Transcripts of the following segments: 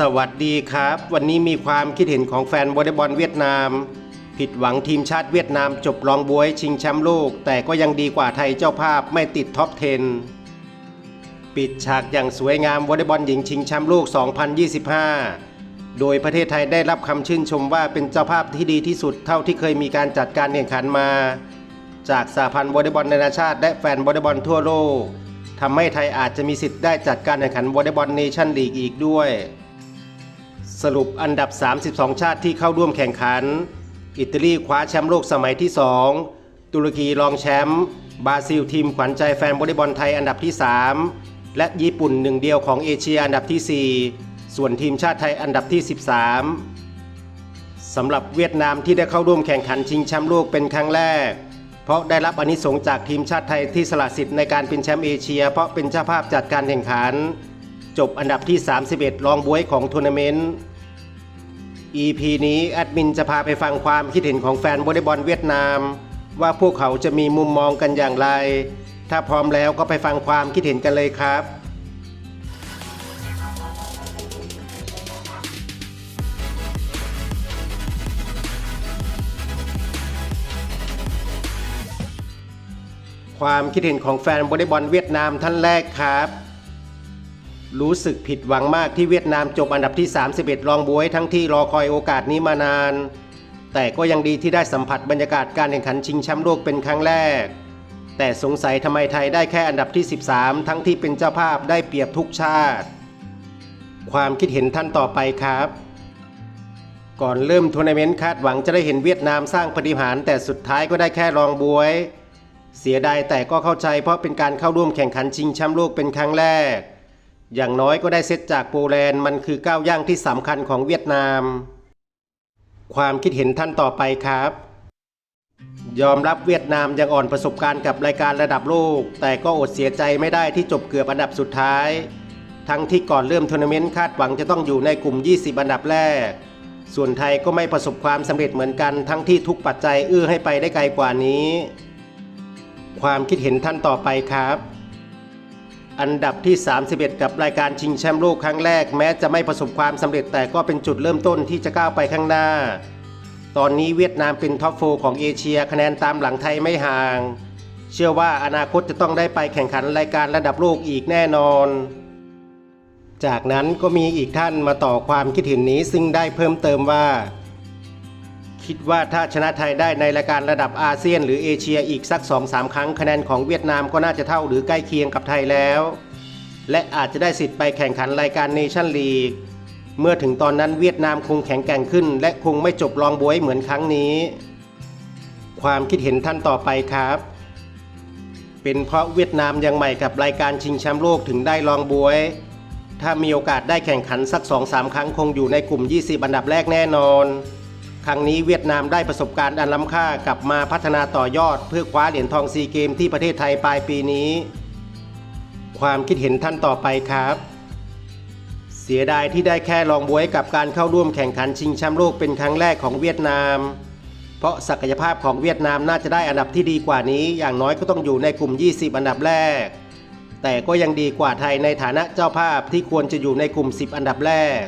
สวัสดีครับ วันนี้มีความคิดเห็นของแฟนวอลเลย์บอลเวียดนาม ผิดหวังทีมชาติเวียดนามจบรองบวยชิงแชมป์โลก แต่ก็ยังดีกว่าไทยเจ้าภาพไม่ติดท็อป 10 ปิดฉากอย่างสวยงามวอลเลย์บอลหญิงชิงแชมป์โลก 2025 โดยประเทศไทยได้รับคำชื่นชมว่าเป็นเจ้าภาพที่ดีที่สุดเท่าที่เคยมีการจัดการแข่งขันมา จากสหพันธ์วอลเลย์บอลนานาชาติและแฟนวอลเลย์บอลทั่วโลกทำให้ไทยอาจจะมีสิทธิ์ได้จัดการแข่งขันวอลเลย์บอลเนชั่นลีกอีกด้วย สรุปอันดับ 32 ชาติที่เข้าร่วมแข่งขัน อิตาลีคว้าแชมป์โลกสมัยที่ 2 ตุรกีรองแชมป์บราซิลทีมขวัญใจแฟนวอลเลย์บอลไทยอันดับที่ 3 และญี่ปุ่นหนึ่งเดียวของเอเชียอันดับที่ 4 ส่วนทีมชาติไทยอันดับที่ 13 สำหรับเวียดนามที่ได้เข้าร่วมแข่งขันชิงแชมป์โลกเป็นครั้งแรก เพราะได้รับอนิสงจากทีมชาติไทยที่สละสิทธิ์ในการเป็นแชมป์เอเชีย เพราะเป็นเจ้าภาพจัดการแข่งขัน จบอันดับที่ 31 รองบวยของทัวร์นาเมนต์ EP นี้แอดมินจะพาไปฟังความคิดเห็นของแฟนวอลเลย์บอลเวียดนาม ว่าพวกเขาจะมีมุมมองกันอย่างไร ถ้าพร้อมแล้วก็ไปฟังความคิดเห็นกันเลยครับ ความคิดเห็นของแฟนวอลเลย์บอลเวียดนามท่านแรกครับ รู้สึกผิดหวังมากที่เวียดนามจบอันดับที่ 31 รองบวยทั้งที่รอคอยโอกาสนี้มานาน แต่ก็ยังดีที่ได้สัมผัสบรรยากาศการแข่งขันชิงแชมป์โลกเป็นครั้งแรก แต่สงสัยทำไมไทยได้แค่อันดับที่ 13 ทั้งที่เป็นเจ้าภาพได้เปรียบทุกชาติ ความคิดเห็นท่านต่อไปครับ ก่อนเริ่มทัวร์นาเมนต์คาดหวังจะได้เห็นเวียดนามสร้างปฏิหารย์แต่สุดท้ายก็ได้แค่รองบวย เสียดายแต่ก็เข้าใจเพราะเป็นการเข้าร่วมแข่งขันชิงแชมป์โลกเป็นครั้งแรก อย่างน้อยก็ได้เซตจากโปแลนด์มันคือก้าวย่างที่สำคัญของเวียดนาม ความคิดเห็นท่านต่อไปครับ ยอมรับเวียดนามยังอ่อนประสบการณ์กับรายการระดับโลก แต่ก็อดเสียใจไม่ได้ที่จบเกือบอันดับสุดท้าย ทั้งที่ก่อนเริ่มทัวร์นาเมนต์คาดหวังจะต้องอยู่ในกลุ่ม 20 อันดับแรก ส่วนไทยก็ไม่ประสบความสำเร็จเหมือนกัน ทั้งที่ทุกปัจจัยเอื้อให้ไปได้ไกลกว่านี้ ความคิดเห็นท่านต่อไปครับ อันดับที่ 31 กับรายการชิงแชมป์โลกครั้งแรกแม้จะไม่ประสบความสำเร็จแต่ก็เป็นจุดเริ่มต้นที่จะก้าวไปข้างหน้า ตอนนี้เวียดนามเป็นท็อปโฟของเอเชียคะแนนตามหลังไทยไม่ห่าง เชื่อว่าอนาคตจะต้องได้ไปแข่งขันรายการระดับโลกอีกแน่นอน จากนั้นก็มีอีกท่านมาต่อความคิดเห็นนี้ซึ่งได้เพิ่มเติมว่า คิดว่าถ้าชนะไทยได้ในรายการระดับอาเซียน หรือเอเชียอีกสัก 2-3 ครั้งคะแนนของเวียดนามก็น่าจะเท่าหรือใกล้เคียงกับไทยแล้ว และอาจจะได้สิทธิ์ไปแข่งขันรายการเนชั่นลีกเมื่อถึงตอนนั้นเวียดนามคงแข็งแกร่งขึ้น และคงไม่จบรองบวยเหมือนครั้งนี้ ความคิดเห็นท่านต่อไปครับ เป็นเพราะเวียดนามยังใหม่กับรายการชิงแชมป์โลกถึงได้รองบวย ถ้ามีโอกาสได้แข่งขันสัก 2-3 ครั้งคงอยู่ในกลุ่ม 20 อันดับแรกแน่นอน ครั้งนี้เวียดนามได้ประสบการณ์อันล้ำค่ากลับมาพัฒนาต่อยอด เพื่อคว้าเหรียญทองซีเกมที่ประเทศไทยปลายปีนี้ ความคิดเห็นท่านต่อไปครับ เสียดายที่ได้แค่รองบวยกับการเข้าร่วมแข่งขันชิงแชมป์โลกเป็นครั้งแรกของเวียดนาม เพราะศักยภาพของเวียดนามน่าจะได้อันดับที่ดีกว่านี้ อย่างน้อยก็ต้องอยู่ในกลุ่ม 20 อันดับแรก แต่ก็ยังดีกว่าไทยในฐานะเจ้าภาพที่ควรจะอยู่ในกลุ่ม 10 อันดับแรก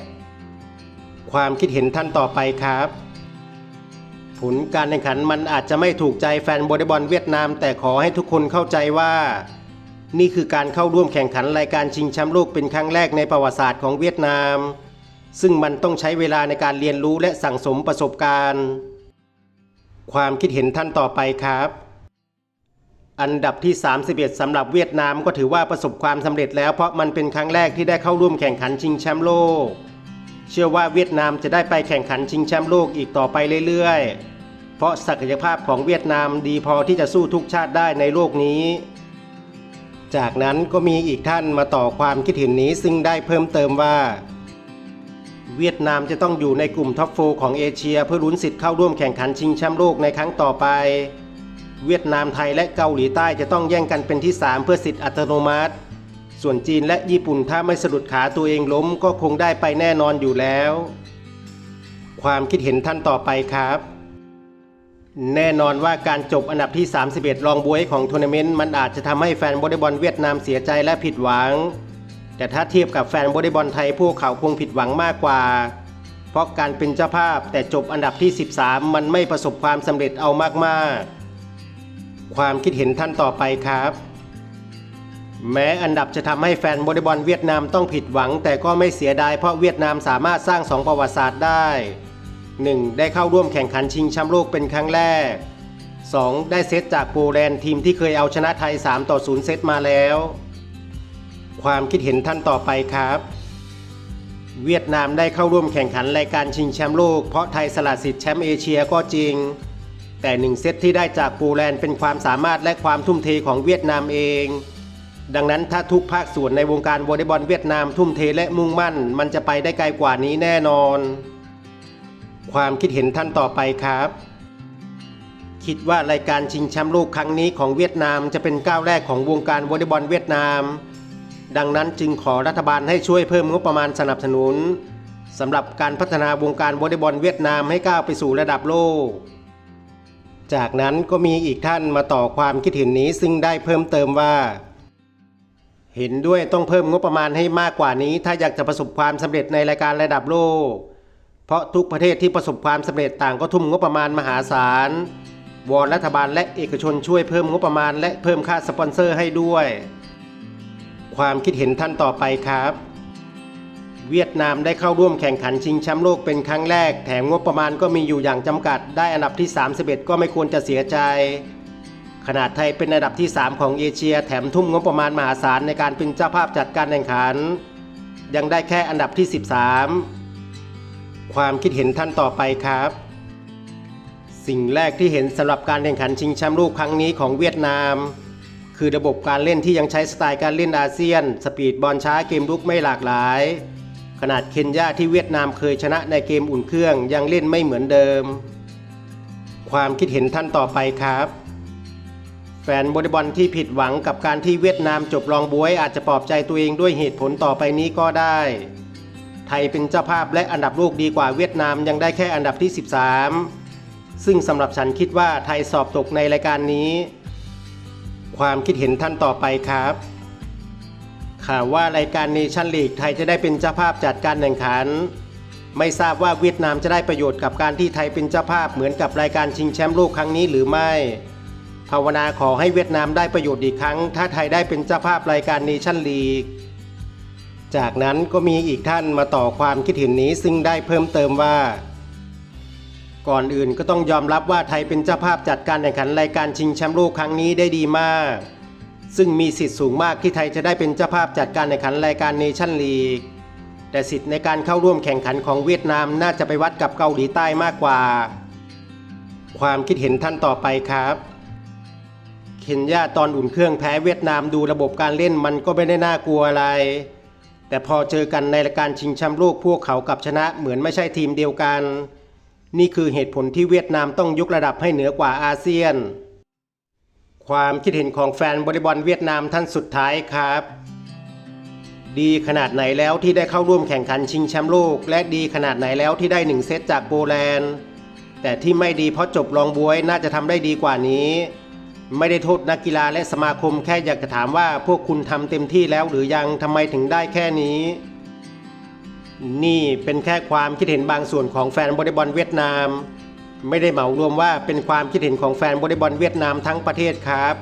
ความคิดเห็นท่านต่อไปครับ ผลการแข่งขันมันอาจจะไม่ถูกใจแฟนวอลเลย์บอลเวียดนาม แต่ขอให้ทุกคนเข้าใจว่า นี่คือการเข้าร่วมแข่งขันรายการชิงแชมป์โลกเป็นครั้งแรกในประวัติศาสตร์ของเวียดนาม ซึ่งมันต้องใช้เวลาในการเรียนรู้และสั่งสมประสบการณ์ ความคิดเห็นท่านต่อไปครับ อันดับที่ 31สำหรับเวียดนามก็ถือว่าประสบความสำเร็จแล้วเพราะมันเป็นครั้งแรกที่ได้เข้าร่วมแข่งขันชิงแชมป์โลก เชื่อว่าเวียดนามจะได้ไปแข่งขันชิงแชมป์โลกอีกต่อไปเรื่อยๆ เพราะศักยภาพของเวียดนามดีพอที่จะสู้ทุกชาติได้ในโลกนี้ จากนั้นก็มีอีกท่านมาต่อความคิดเห็นนี้ซึ่งได้เพิ่มเติมว่า เวียดนามจะต้องอยู่ในกลุ่มท็อปโฟของเอเชีย เพื่อลุ้นสิทธิ์เข้าร่วมแข่งขันชิงแชมป์โลกในครั้งต่อไป เวียดนามไทยและเกาหลีใต้จะต้องแย่งกันเป็นที่ 3 เพื่อสิทธิ์อัตโนมัติ ส่วนจีนและญี่ปุ่นถ้าไม่สะดุดขาตัวเองล้มก็คงได้ไปแน่นอนอยู่แล้ว ความคิดเห็นท่านต่อไปครับ แน่นอนว่าการจบอันดับที่ 31 รองบวยของทัวร์นาเมนต์มันอาจจะทำให้แฟนวอลเลย์บอลเวียดนามเสียใจและผิดหวัง แต่ถ้าเทียบกับแฟนวอลเลย์บอลไทยพวกเขาคงผิดหวังมากกว่า เพราะการเป็นเจ้าภาพแต่จบอันดับที่ 13 มันไม่ประสบความสำเร็จเอามากๆ ความคิดเห็นท่านต่อไปครับ แม้อันดับจะทำให้แฟนวอลเลย์บอลเวียดนามต้องผิดหวัง แต่ก็ไม่เสียดายเพราะเวียดนามสามารถสร้างสองประวัติศาสตร์ได้ 1. ได้เข้าร่วมแข่งขันชิงแชมป์โลกเป็นครั้งแรก 2. ได้เซตจากโปแลนด์ทีมที่เคยเอาชนะไทย 3 ต่อ 0 เซตมาแล้ว ความคิดเห็นท่านต่อไปครับ เวียดนามได้เข้าร่วมแข่งขันรายการชิงแชมป์โลกเพราะไทยสละสิทธิ์แชมป์เอเชียก็จริง แต่หนึ่งเซตที่ได้จากโปแลนด์เป็นความสามารถและความทุ่มเทของเวียดนามเอง ดังนั้นถ้าทุกภาคส่วนในวงการวอลเลย์บอลเวียดนามทุ่มเทและมุ่งมั่น มันจะไปได้ไกลกว่านี้แน่นอน ความคิดเห็นท่านต่อไปครับ คิดว่ารายการชิงแชมป์โลกครั้งนี้ของเวียดนามจะเป็นก้าวแรกของวงการวอลเลย์บอลเวียดนาม ดังนั้นจึงขอรัฐบาลให้ช่วยเพิ่มงบประมาณสนับสนุนสำหรับการพัฒนาวงการวอลเลย์บอลเวียดนามให้ก้าวไปสู่ระดับโลกจากนั้นก็มีอีกท่านมาต่อความคิดเห็นนี้ซึ่งได้เพิ่มเติมว่า เห็นด้วยต้องเพิ่มงบประมาณให้มากกว่านี้ ถ้าอยากจะประสบความสำเร็จในรายการระดับโลก เพราะทุกประเทศที่ประสบความสำเร็จต่างก็ทุ่มงบประมาณมหาศาลวอนรัฐบาลและเอกชนช่วยเพิ่มงบประมาณ และเพิ่มค่าสปอนเซอร์ให้ด้วย ความคิดเห็นท่านต่อไปครับ เวียดนามได้เข้าร่วมแข่งขันชิงแชมป์โลกเป็นครั้งแรก แถมงบประมาณก็มีอยู่อย่างจำกัด ได้อันดับที่ 31 ก็ไม่ควรจะเสียใจ ขนาดไทยเป็นอันดับที่ 3 ของเอเชีย แถมทุ่มงบประมาณมหาศาลในการเป็นเจ้าภาพจัดการแข่งขัน ยังได้แค่อันดับที่ 13 ความคิดเห็นท่านต่อไปครับ สิ่งแรกที่เห็นสำหรับการแข่งขันชิงแชมป์โลกครั้งนี้ของเวียดนาม คือระบบการเล่นที่ยังใช้สไตล์การเล่นอาเซียน สปีดบอลช้าเกมลุกไม่หลากหลาย ขนาดเคนยาที่เวียดนามเคยชนะในเกมอุ่นเครื่องยังเล่นไม่เหมือนเดิม ความคิดเห็นท่านต่อไปครับ แฟนวอลบอลที่ผิดหวังกับการที่เวียดนามจบรองบวยอาจจะปลอบใจตัวเองด้วยเหตุผลต่อไปนี้ก็ได้ ไทยเป็นเจ้าภาพและอันดับโลกดีกว่าเวียดนามยังได้แค่อันดับที่ 13 ซึ่งสำหรับฉันคิดว่าไทยสอบตกในรายการนี้ ความคิดเห็นท่านต่อไปครับข่าวว่ารายการเนชั่นลีกไทยจะได้เป็นเจ้าภาพจัดการแข่งขัน ไม่ทราบว่าเวียดนามจะได้ประโยชน์กับการที่ไทยเป็นเจ้าภาพเหมือนกับรายการชิงแชมป์โลกครั้งนี้หรือไม่ ภาวนาขอให้เวียดนามได้ประโยชน์อีกครั้ง ถ้าไทยได้เป็นเจ้าภาพรายการเนชั่นลีก จากนั้นก็มีอีกท่านมาต่อความคิดเห็นนี้ซึ่งได้เพิ่มเติมว่า ก่อนอื่นก็ต้องยอมรับว่าไทยเป็นเจ้าภาพจัดการแข่งขันรายการชิงแชมป์โลกครั้งนี้ได้ดีมาก ซึ่งมีสิทธิ์สูงมากที่ไทยจะได้เป็นเจ้าภาพจัดการแข่งขันรายการเนชั่นลีกแต่สิทธิ์ในการเข้าร่วมแข่งขันของเวียดนามน่าจะไปวัดกับเกาหลีใต้มากกว่า ความคิดเห็นท่านต่อไปครับ เคนยาตอนอุ่นเครื่องแพ้เวียดนามดูระบบการเล่นมันก็ไม่ได้น่ากลัวอะไร แต่พอเจอกันในรายการชิงแชมป์โลกพวกเขากับชนะเหมือนไม่ใช่ทีมเดียวกัน นี่คือเหตุผลที่เวียดนามต้องยกระดับให้เหนือกว่าอาเซียน ความคิดเห็นของแฟนบอลบอลเวียดนามท่านสุดท้ายครับ ดีขนาดไหนแล้วที่ได้เข้าร่วมแข่งขันชิงแชมป์โลก และดีขนาดไหนแล้วที่ได้หนึ่งเซตจากโปแลนด์แต่ที่ไม่ดีเพราะจบรองบวยน่าจะทำได้ดีกว่านี้ ไม่ได้โทษนักกีฬาและสมาคมแค่อยากจะถามว่าพวกคุณทำเต็มที่แล้วหรือยังทำไมถึงได้แค่นี้ นี่เป็นแค่ความคิดเห็นบางส่วนของแฟนวอลเลย์บอลเวียดนาม ไม่ได้เหมารวมว่าเป็นความคิดเห็นของแฟนวอลเลย์บอลเวียดนามทั้งประเทศครับ